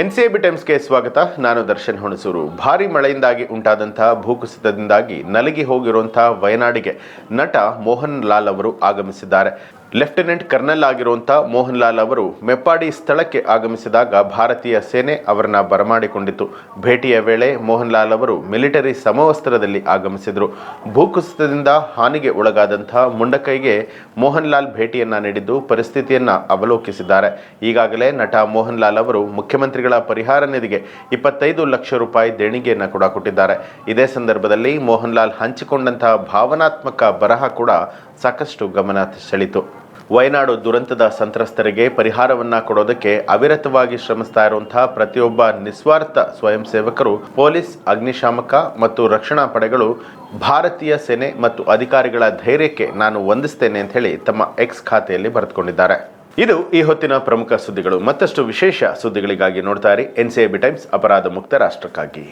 ಎನ್ಸಿಎಬಿ ಟೈಮ್ಸ್ಗೆ ಸ್ವಾಗತ. ನಾನು ದರ್ಶನ್ ಹುಣಸೂರು. ಭಾರಿ ಮಳೆಯಿಂದಾಗಿ ಉಂಟಾದಂತಹ ಭೂಕುಸಿತದಿಂದಾಗಿ ನಲಗಿ ಹೋಗಿರುವಂತಹ ವಯನಾಡಿಗೆ ನಟ ಮೋಹನ್ ಲಾಲ್ ಅವರು ಆಗಮಿಸಿದ್ದಾರೆ. ಲೆಫ್ಟಿನೆಂಟ್ ಕರ್ನಲ್ ಆಗಿರುವಂಥ ಮೋಹನ್ ಲಾಲ್ ಅವರು ಮೆಪ್ಪಾಡಿ ಸ್ಥಳಕ್ಕೆ ಆಗಮಿಸಿದಾಗ ಭಾರತೀಯ ಸೇನೆ ಅವರನ್ನ ಬರಮಾಡಿಕೊಂಡಿತು ಭೇಟಿಯ ವೇಳೆ ಮೋಹನ್ ಲಾಲ್ ಅವರು ಮಿಲಿಟರಿ ಸಮವಸ್ತ್ರದಲ್ಲಿ ಆಗಮಿಸಿದರು. ಭೂಕುಸಿತದಿಂದ ಹಾನಿಗೆ ಒಳಗಾದಂಥ ಮುಂಡಕೈಗೆ ಮೋಹನ್ ಲಾಲ್ ಭೇಟಿಯನ್ನ ನೀಡಿದ್ದು ಪರಿಸ್ಥಿತಿಯನ್ನ ಅವಲೋಕಿಸಿದ್ದಾರೆ. ಈಗಾಗಲೇ ನಟ ಮೋಹನ್ ಲಾಲ್ ಅವರು ಮುಖ್ಯಮಂತ್ರಿಗಳ ಪರಿಹಾರ ನಿಧಿಗೆ ಇಪ್ಪತ್ತೈದು ಲಕ್ಷ ರೂಪಾಯಿ ದೇಣಿಗೆಯನ್ನು ಕೂಡ ಕೊಟ್ಟಿದ್ದಾರೆ. ಇದೇ ಸಂದರ್ಭದಲ್ಲಿ ಮೋಹನ್ ಲಾಲ್ ಹಂಚಿಕೊಂಡಂತಹ ಭಾವನಾತ್ಮಕ ಬರಹ ಕೂಡ ಸಾಕಷ್ಟು ಗಮನ ಸೆಳೀತು ವಯನಾಡು ದುರಂತದ ಸಂತ್ರಸ್ತರಿಗೆ ಪರಿಹಾರವನ್ನ ಕೊಡೋದಕ್ಕೆ ಅವಿರತವಾಗಿ ಶ್ರಮಿಸ್ತಾ ಇರುವಂತಹ ಪ್ರತಿಯೊಬ್ಬ ನಿಸ್ವಾರ್ಥ ಸ್ವಯಂ ಸೇವಕರು, ಪೊಲೀಸ್, ಅಗ್ನಿಶಾಮಕ ಮತ್ತು ರಕ್ಷಣಾ ಪಡೆಗಳು, ಭಾರತೀಯ ಸೇನೆ ಮತ್ತು ಅಧಿಕಾರಿಗಳ ಧೈರ್ಯಕ್ಕೆ ನಾನು ವಂದಿಸ್ತೇನೆ ಅಂತ ಹೇಳಿ ತಮ್ಮ ಎಕ್ಸ್ ಖಾತೆಯಲ್ಲಿ ಬರೆದುಕೊಂಡಿದ್ದಾರೆ. ಇದು ಈ ಹೊತ್ತಿನ ಪ್ರಮುಖ ಸುದ್ದಿಗಳು. ಮತ್ತಷ್ಟು ವಿಶೇಷ ಸುದ್ದಿಗಳಿಗಾಗಿ ನೋಡ್ತಾ ಇರಿ. ಎನ್ ಟೈಮ್ಸ್, ಅಪರಾಧ ಮುಕ್ತ ರಾಷ್ಟ್ರಕ್ಕಾಗಿ.